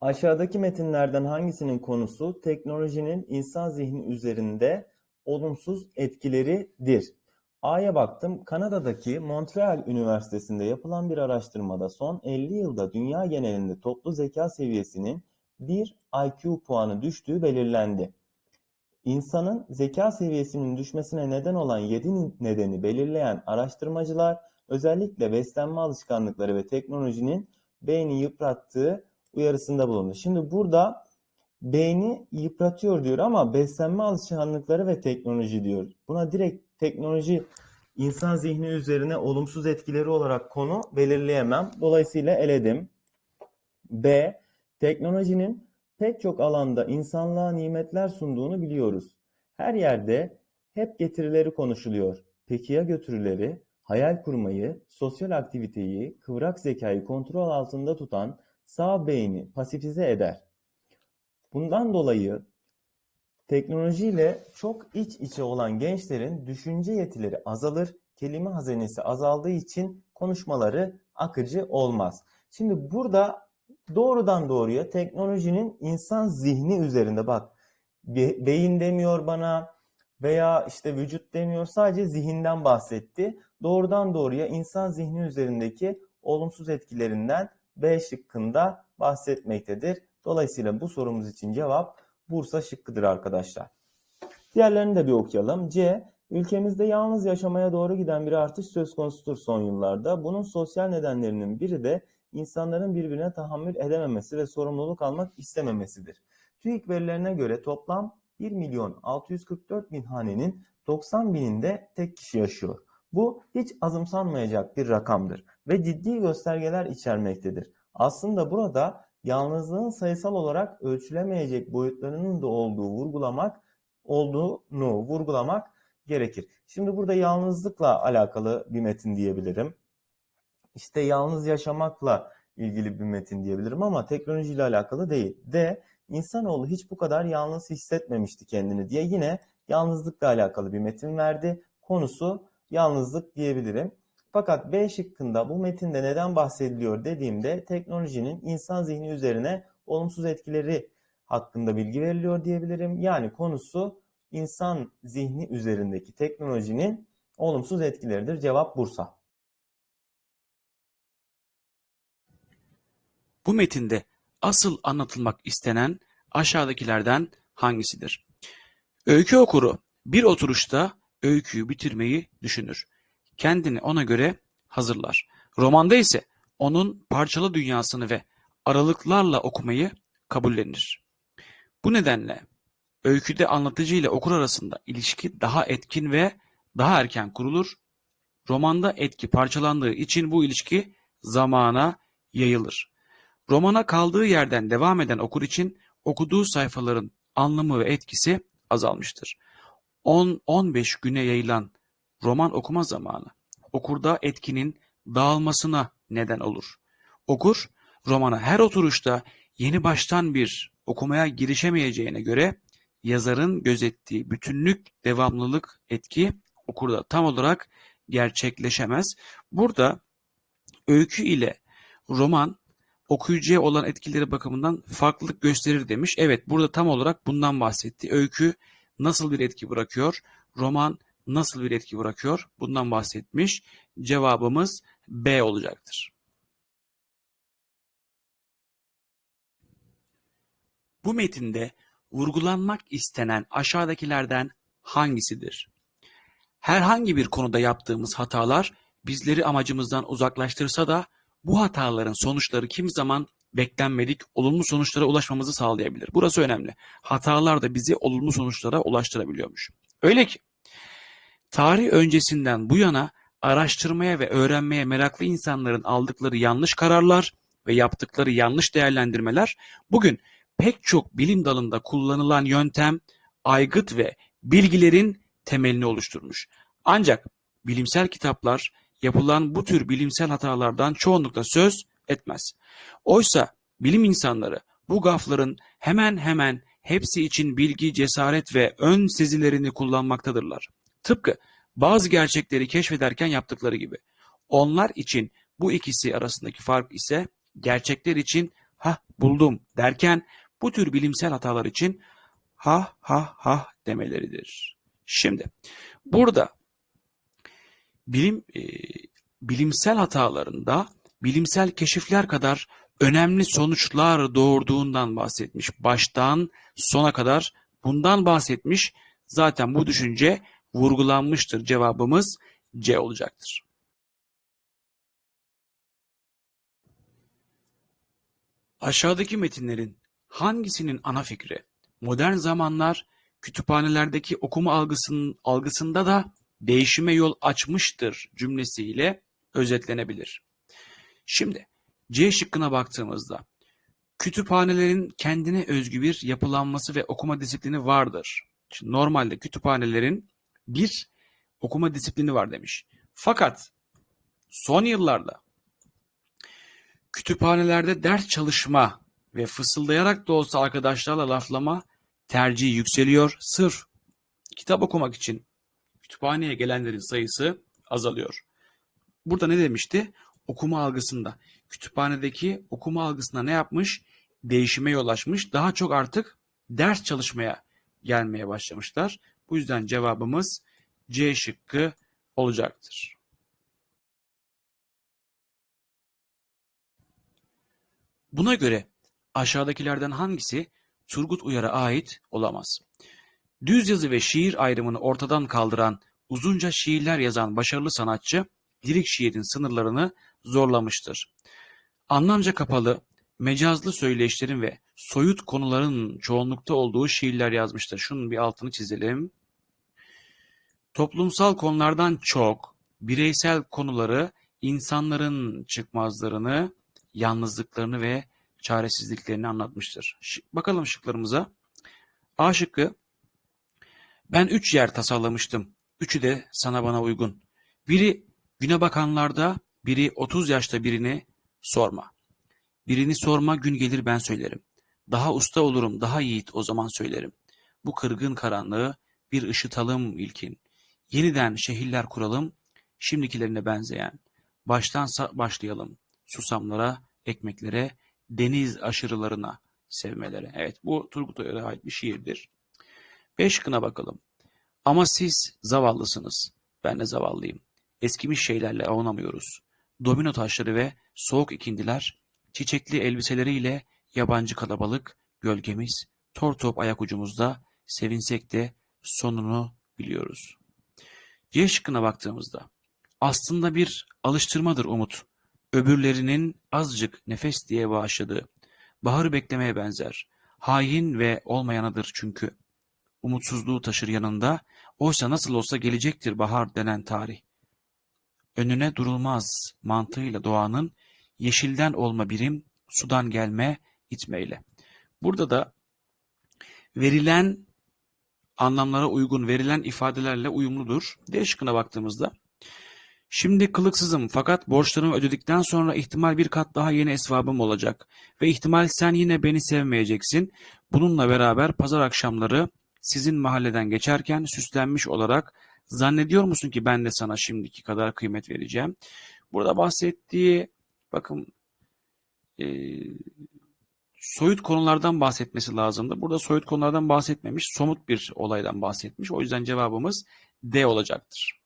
Aşağıdaki metinlerden hangisinin konusu teknolojinin insan zihni üzerinde olumsuz etkileridir? A'ya baktım. Kanada'daki Montreal Üniversitesi'nde yapılan bir araştırmada son 50 yılda dünya genelinde toplu zeka seviyesinin 1 IQ puanı düştüğü belirlendi. İnsanın zeka seviyesinin düşmesine neden olan 7 nedeni belirleyen araştırmacılar özellikle beslenme alışkanlıkları ve teknolojinin beyni yıprattığı uyarısında bulundu. Şimdi burada beyni yıpratıyor diyor ama beslenme alışkanlıkları ve teknoloji diyor. Buna direkt teknoloji insan zihni üzerine olumsuz etkileri olarak konu belirleyemem. Dolayısıyla eledim. B. Teknolojinin pek çok alanda insanlığa nimetler sunduğunu biliyoruz. Her yerde hep getirileri konuşuluyor. Peki ya götürüleri? Hayal kurmayı, sosyal aktiviteyi, kıvrak zekayı kontrol altında tutan sağ beyni pasifize eder. Bundan dolayı teknolojiyle çok iç içe olan gençlerin düşünce yetileri azalır, kelime hazinesi azaldığı için konuşmaları akıcı olmaz. Şimdi burada doğrudan doğruya teknolojinin insan zihni üzerinde bak be- beyin demiyor bana veya işte vücut demiyor sadece zihinden bahsetti. Doğrudan doğruya insan zihni üzerindeki olumsuz etkilerinden B şıkkında bahsetmektedir. Dolayısıyla bu sorumuz için cevap Bursa şıkkıdır arkadaşlar. Diğerlerini de bir okuyalım. C. Ülkemizde yalnız yaşamaya doğru giden bir artış söz konusudur son yıllarda. Bunun sosyal nedenlerinin biri de insanların birbirine tahammül edememesi ve sorumluluk almak istememesidir. TÜİK verilerine göre toplam 1 milyon 644 bin hanenin 90 bininde tek kişi yaşıyor. Bu hiç azımsanmayacak bir rakamdır ve ciddi göstergeler içermektedir. Aslında burada yalnızlığın sayısal olarak ölçülemeyecek boyutlarının da olduğu vurgulamak olduğunu vurgulamak gerekir. Şimdi burada yalnızlıkla alakalı bir metin diyebilirim. İşte yalnız yaşamakla ilgili bir metin diyebilirim ama teknolojiyle alakalı değil. D. İnsanoğlu hiç bu kadar yalnız hissetmemişti kendini diye yine yalnızlıkla alakalı bir metin verdi. Konusu yalnızlık diyebilirim. Fakat B şıkkında bu metinde neden bahsediliyor dediğimde teknolojinin insan zihni üzerine olumsuz etkileri hakkında bilgi veriliyor diyebilirim. Yani konusu insan zihni üzerindeki teknolojinin olumsuz etkileridir. Cevap Bursa. Bu metinde asıl anlatılmak istenen aşağıdakilerden hangisidir? Öykü okuru bir oturuşta öyküyü bitirmeyi düşünür. Kendini ona göre hazırlar. Romanda ise onun parçalı dünyasını ve aralıklarla okumayı kabullenir. Bu nedenle öyküde anlatıcı ile okur arasında ilişki daha etkin ve daha erken kurulur. Romanda etki parçalandığı için bu ilişki zamana yayılır. Romana kaldığı yerden devam eden okur için okuduğu sayfaların anlamı ve etkisi azalmıştır. 10-15 güne yayılan roman okuma zamanı okurda etkinin dağılmasına neden olur. Okur romana her oturuşta yeni baştan bir okumaya girişemeyeceğine göre yazarın gözettiği bütünlük, devamlılık etki okurda tam olarak gerçekleşemez. Burada öykü ile roman okuyucuya olan etkileri bakımından farklılık gösterir demiş. Evet burada tam olarak bundan bahsetti. Öykü nasıl bir etki bırakıyor? Roman nasıl bir etki bırakıyor? Bundan bahsetmiş. Cevabımız B olacaktır. Bu metinde vurgulanmak istenen aşağıdakilerden hangisidir? Herhangi bir konuda yaptığımız hatalar bizleri amacımızdan uzaklaştırsa da bu hataların sonuçları kimi zaman beklenmedik olumlu sonuçlara ulaşmamızı sağlayabilir. Burası önemli. Hatalar da bizi olumlu sonuçlara ulaştırabiliyormuş. Öyle ki tarih öncesinden bu yana araştırmaya ve öğrenmeye meraklı insanların aldıkları yanlış kararlar ve yaptıkları yanlış değerlendirmeler bugün pek çok bilim dalında kullanılan yöntem, aygıt ve bilgilerin temelini oluşturmuş. Ancak bilimsel kitaplar yapılan bu tür bilimsel hatalardan çoğunlukla söz etmez. Oysa bilim insanları bu gafların hemen hemen hepsi için bilgi, cesaret ve ön sezilerini kullanmaktadırlar. Tıpkı bazı gerçekleri keşfederken yaptıkları gibi. Onlar için bu ikisi arasındaki fark ise gerçekler için ha buldum derken bu tür bilimsel hatalar için ha ha ha demeleridir. Şimdi burada bilim e, bilimsel hatalarında bilimsel keşifler kadar önemli sonuçlar doğurduğundan bahsetmiş. Baştan sona kadar bundan bahsetmiş. Zaten bu düşünce vurgulanmıştır. Cevabımız C olacaktır. Aşağıdaki metinlerin hangisinin ana fikri modern zamanlar kütüphanelerdeki okuma algısının algısında da değişime yol açmıştır cümlesiyle özetlenebilir. Şimdi C şıkkına baktığımızda kütüphanelerin kendine özgü bir yapılanması ve okuma disiplini vardır. Şimdi normalde kütüphanelerin bir okuma disiplini var demiş. Fakat son yıllarda kütüphanelerde ders çalışma ve fısıldayarak da olsa arkadaşlarla laflama tercihi yükseliyor. Sırf kitap okumak için kütüphaneye gelenlerin sayısı azalıyor. Burada ne demişti? Okuma algısında. Kütüphanedeki okuma algısında ne yapmış? Değişime yol açmış. Daha çok artık ders çalışmaya gelmeye başlamışlar. Bu yüzden cevabımız C şıkkı olacaktır. Buna göre aşağıdakilerden hangisi Turgut Uyar'a ait olamaz? Düz yazı ve şiir ayrımını ortadan kaldıran, uzunca şiirler yazan başarılı sanatçı, lirik şiirin sınırlarını zorlamıştır. Anlamca kapalı, mecazlı söyleşlerin ve soyut konuların çoğunlukta olduğu şiirler yazmıştır. Şunun bir altını çizelim. Toplumsal konulardan çok, bireysel konuları, insanların çıkmazlarını, yalnızlıklarını ve çaresizliklerini anlatmıştır. Bakalım şıklarımıza. A şıkkı, ben üç yer tasarlamıştım. Üçü de sana bana uygun. Biri güne bakanlarda, biri 30 yaşta birini sorma. Birini sorma gün gelir ben söylerim. Daha usta olurum, daha yiğit o zaman söylerim. Bu kırgın karanlığı bir ışıtalım ilkin. Yeniden şehirler kuralım, şimdikilerine benzeyen. Baştan başlayalım. Susamlara, ekmeklere, deniz aşırılarına, sevmelere. Evet bu Turgut Uyar'a ait bir şiirdir. Beş kına bakalım. Ama siz zavallısınız. Ben de zavallıyım. Eskimiş şeylerle avunamıyoruz. Domino taşları ve soğuk ikindiler, çiçekli elbiseleriyle yabancı kalabalık, gölgemiz, tor top ayak ucumuzda, sevinsek de sonunu biliyoruz. C şıkkına baktığımızda, aslında bir alıştırmadır umut. Öbürlerinin azıcık nefes diye bağışladığı, baharı beklemeye benzer. Hain ve olmayanıdır çünkü. Umutsuzluğu taşır yanında, oysa nasıl olsa gelecektir bahar denen tarih. Önüne durulmaz mantığıyla doğanın yeşilden olma birim, sudan gelme itmeyle. Burada da verilen anlamlara uygun, verilen ifadelerle uyumludur. D şıkkına baktığımızda Şimdi kılıksızım fakat borçlarımı ödedikten sonra ihtimal bir kat daha yeni esvabım olacak. Ve ihtimal sen yine beni sevmeyeceksin. Bununla beraber pazar akşamları sizin mahalleden geçerken süslenmiş olarak zannediyor musun ki ben de sana şimdiki kadar kıymet vereceğim? Burada bahsettiği bakın e, soyut konulardan bahsetmesi lazımdı. Burada soyut konulardan bahsetmemiş, somut bir olaydan bahsetmiş. O yüzden cevabımız D olacaktır.